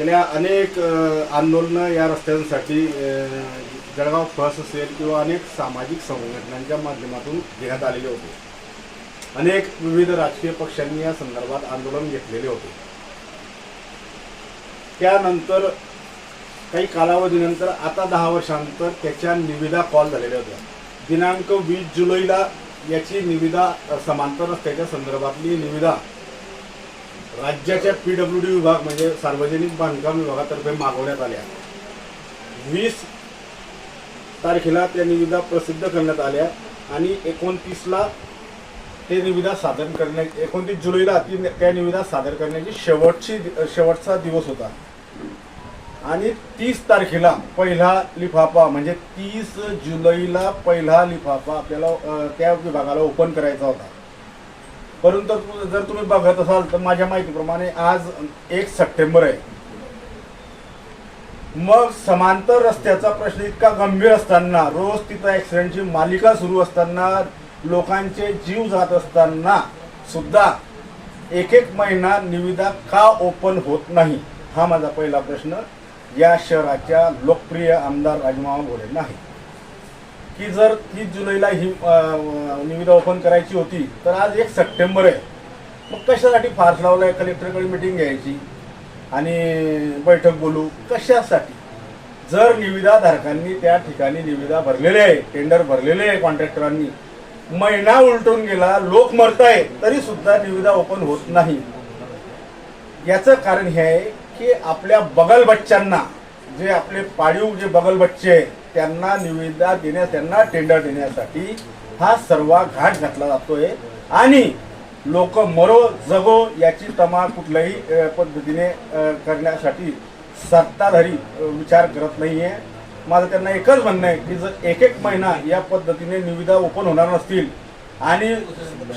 गेल्या अनेक आंदोलनं या रस्त्यांसाठी जळगाव फस असेल किंवा अनेक सामाजिक संघटनांच्या माध्यमातून घेण्यात आलेले होते. अनेक विविध राजकीय पक्षांनी या संदर्भात आंदोलन घेतलेले होते. त्यानंतर काही कालावधीनंतर आता दहा वर्षानंतर त्याच्या निविदा कॉल झालेल्या होत्या. दिनांक वीस जुलैला याची निविदा समांतर रस्त्याच्या संदर्भातली निविदा राज्याच्या पी डब्ल्यू डी विभाग म्हणजे सार्वजनिक बांधकाम विभागातर्फे मागवण्यात आल्या. वीस तारखेला त्या निविदा प्रसिद्ध करण्यात आल्या आणि एकोणतीसला ते निविदा सादर करण्या एकोणतीस जुलैला ती त्या निविदा सादर करण्याची शेवटची शेवटचा दिवस होता. आणि तीस तारखेला पहिला लिफाफा म्हणजे तीस जुलैला पहिला लिफाफा आपल्याला त्या विभागाला ओपन करायचा होता. परंतु तु- जर तुम्ही बघत असाल तर माझ्या माहितीप्रमाणे आज एक सप्टेंबर आहे. मग समांतर रस्त्याचा प्रश्न इतका गंभीर असताना रोज तिथं ऍक्सिडेंटची मालिका सुरू असताना लोकांचे जीव जात असताना सुद्धा एक एक महिना निविदा का ओपन होत नाही? हा माझा पहिला प्रश्न. या शहराच्या लोकप्रिय आमदार राजमावा बोले नाही. की जर तीस जुलैला ही निविदा ओपन करायची होती तर आज एक सप्टेंबर आहे. मग कशासाठी फार्स आहे? कलेक्टरकडे मिटिंग घ्यायची आणि बैठक बोलू. कशासाठी? जर निविदाधारकांनी त्या ठिकाणी निविदा भरलेले आहे टेंडर भरलेले आहे कॉन्ट्रॅक्टरांनी महिना उलटून गेला लोक मरताय तरी सुद्धा निविदा ओपन होत नाही. याचं कारण हे आहे की आपल्या बगल बच्चांना जे आपले पाळीव जे बगल बच्चे आहेत त्यांना निविदा देण्यास त्यांना टेंडर देण्यासाठी हा सर्व घाट घातला जातोय. आणि लोक मरो जगो याची तमा कुठल्याही पद्धतीने करण्यासाठी सत्ताधारी विचार करत नाहीये. माझं त्यांना एकच म्हणणं आहे की जर एक एक महिना या पद्धतीने निविदा ओपन होणार नसतील आणि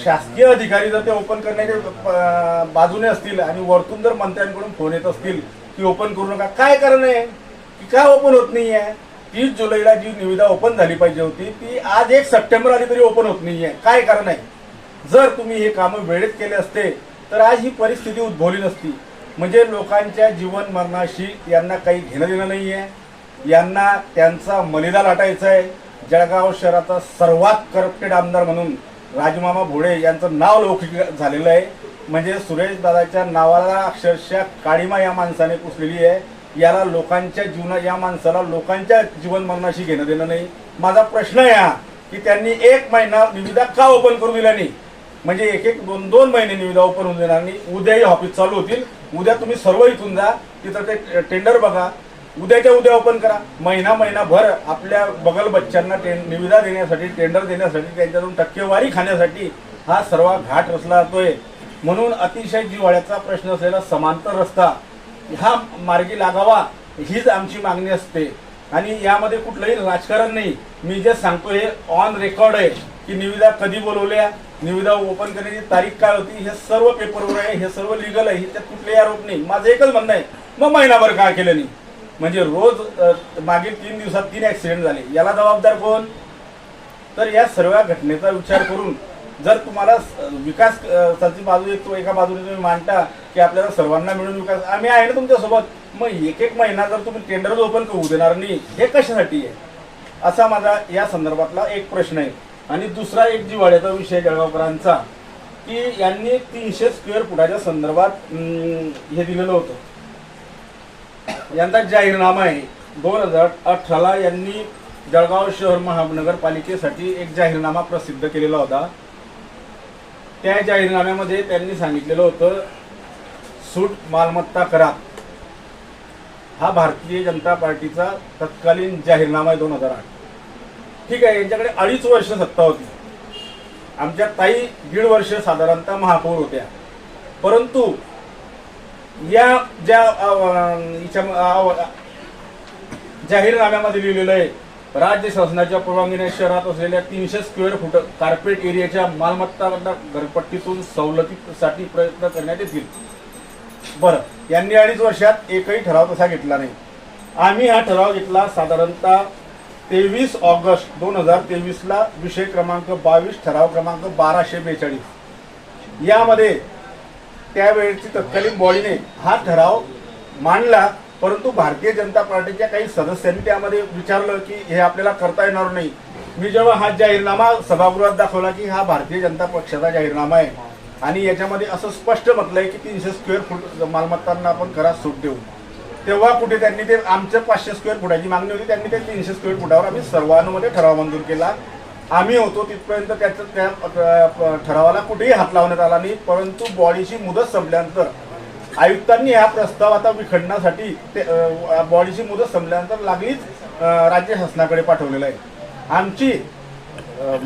शासकीय अधिकारी जर ते ओपन करण्याच्या बाजूने असतील आणि वरतून जर मंत्र्यांकडून फोन येत असतील की ओपन करू नका काय कारण आहे? की काय ओपन होत नाही आहे तीस जुलैला जी निविदा ओपन झाली पाहिजे होती ती आज एक सप्टेंबर आली तरी ओपन होत नाही आहे काय कारण आहे? जर तुम्ही हे कामं वेळेत केले असते तर आज ही परिस्थिती उद्भवली नसती. म्हणजे लोकांच्या जीवन मरणाशी यांना काही घेणं देणं नाही आहे यांना त्यांचा मलिदा लाटायचा आहे जळगाव शहराचा सर्वात करप्टेड आमदार म्हणून राजमामा भोळे यांचं नाव लौकिक झालेलं आहे. म्हणजे सुरेश दादाच्या नावाला अक्षरशः काळीमा या माणसाने पुसलेली आहे. याला लोकांच्या जीवना या माणसाला लोकांच्या जीवन मरणाशी घेणं देणं नाही. माझा प्रश्न आहे हा की त्यांनी एक महिना निविदा का ओपन करून दिला नाही? म्हणजे एक एक दोन दोन महिने निविदा ओपन होऊन देणार नाही. उद्याही ऑफिस चालू होतील. उद्या तुम्ही सर्व इथून जा. तिथं ते टेंडर बघा. उद्याच्या उद्या ओपन करा. महिना महिनाभर आपल्या बगल बच्च्यांना टे निविदा देण्यासाठी टेंडर देण्यासाठी त्यांच्यातून टक्केवारी खाण्यासाठी हा सर्व घाट रचला जातोय. म्हणून अतिशय जिव्हाळ्याचा प्रश्न असलेला समांतर रस्ता हा मार्गी लागावा हीच आमची मागणी असते. आणि यामध्ये कुठलंही राजकारण नाही. मी जे सांगतो हे ऑन रेकॉर्ड आहे की निविदा कधी बोलवल्या निविदा ओपन करण्याची तारीख काय होती हे सर्व पेपरवर आहे हे सर्व लिगल आहे त्यात कुठलेही आरोप नाही. माझं एकच म्हणणं आहे मग महिनाभर का केलं नाही? म्हणजे रोज मागील तीन दिवसात तीन ऍक्सिडेंट झाले. याला जबाबदार कोण? तर या सर्व घटनेचा विचार करून जर तुम्हाला विकास अ, बाजू एक तो एका बाजूने तुम्ही मांडता की आपल्याला सर्वांना मिळून विकास आम्ही आहे ना तुमच्यासोबत. मग एक एक महिना जर तुम्ही टेंडर ओपन करू देणार नाही हे कशासाठी आहे? असा माझा या संदर्भातला एक प्रश्न आहे. आणि दुसरा एक जिव्हाळ्याचा विषय जळगावकरांचा की यांनी तीनशे स्क्वेअर फुटाच्या संदर्भात हे दिलेलं होतं. यांचा जाहीरनामा आहे. दोन हजार अठराला यांनी जळगाव शहर महानगरपालिकेसाठी एक जाहीरनामा प्रसिद्ध केलेला होता. त्या जाहीरनाम्यामध्ये त्यांनी सांगितलेलं होतं सूट मालमत्ता करा. हा भारतीय जनता पार्टीचा तत्कालीन जाहीरनामा आहे दोन हजार आठ. ठीक आहे यांच्याकडे अडीच वर्ष सत्ता होती. आमच्या ताई दीड वर्ष साधारणतः महापौर होत्या. परंतु या ज्या जाहीरनाम्यामध्ये लिहिलेलं आहे राज्य शासनाच्या परवानगीने शहरात असलेल्या तीनशे स्क्वेअर फूट कार्पेट एरियाच्या मालमत्ता घरपट्टीतून सवलतीसाठी प्रयत्न करण्यात येतील. बरं यांनी अडीच वर्षात एकही ठराव तसा घेतला नाही. आम्ही हा ठराव घेतला साधारणतः तेवीस ऑगस्ट दोन हजार तेवीसला विषय क्रमांक बावीस ठराव क्रमांक बाराशे बेचाळीस. यामध्ये त्यावेळेची तत्कालीन बॉडीने हा ठराव मांडला परंतु भारतीय जनता पार्टीच्या काही सदस्यांनी त्यामध्ये विचारलं की हे आपल्याला करता येणार नाही. मी जेव्हा हा जाहीरनामा सभागृहात दाखवला की हा भारतीय जनता पक्षाचा जाहीरनामा आहे आणि याच्यामध्ये असं स्पष्ट म्हटलंय की तीनशे स्क्वेअर फूट मालमत्तांना आपण घरात सूट देऊ. तेव्हा कुठे त्यांनी ते आमच्या पाचशे स्क्वेअर फुटाची मागणी होती त्यांनी ते तीनशे स्क्वेअर फुटावर आम्ही सर्वांमध्ये ठराव मंजूर केला. आम्ही होतो तिथपर्यंत त्याचं त्या ठरावाला कुठेही हात लावण्यात आला नाही परंतु बॉडीची मुदत संपल्यानंतर आयुक्तांनी हा प्रस्ताव आता विखंडण्यासाठी ते बॉडीची मुदत संपल्यानंतर लागलीच राज्य शासनाकडे पाठवलेलं आहे. आमची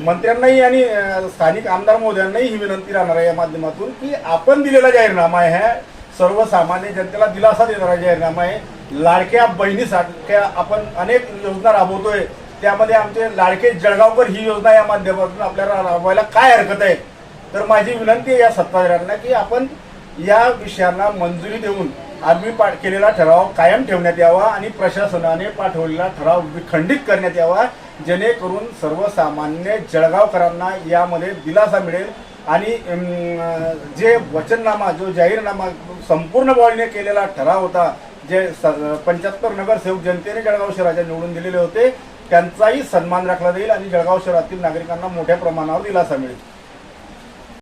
मंत्र्यांनाही आणि स्थानिक आमदार महोदयांनाही ही विनंती राहणार आहे या माध्यमातून की आपण दिलेला जाहीरनामा आहे ह्या सर्वसामान्य जनतेला दिलासा देणारा जाहीरनामा आहे. लाडक्या बहिणीसारख्या आपण अनेक योजना राबवतोय. त्यामध्ये आमचे लाडके जळगावकर ही योजना या माध्यमातून आपल्याला राबवायला काय हरकत आहे? तर माझी विनंती आहे या सत्ताधाऱ्यांना की आपण या विषयांना मंजुरी देऊन आम्ही पाठ केलेला ठराव कायम ठेवण्यात यावा आणि प्रशासनाने पाठवलेला ठराव विखंडित करण्यात यावा जेणेकरून सर्वसामान्य जळगावकरांना यामध्ये दिलासा मिळेल आणि जे वचननामा जो जाहीरनामा संपूर्ण बॉडीने केलेला ठराव होता जे पंच्याहत्तर नगरसेवक जनतेने जळगाव शहराच्या निवडून दिलेले होते त्यांचाही सन्मान राखला जाईल आणि जळगाव शहरातील नागरिकांना मोठ्या प्रमाणावर दिलासा मिळेल.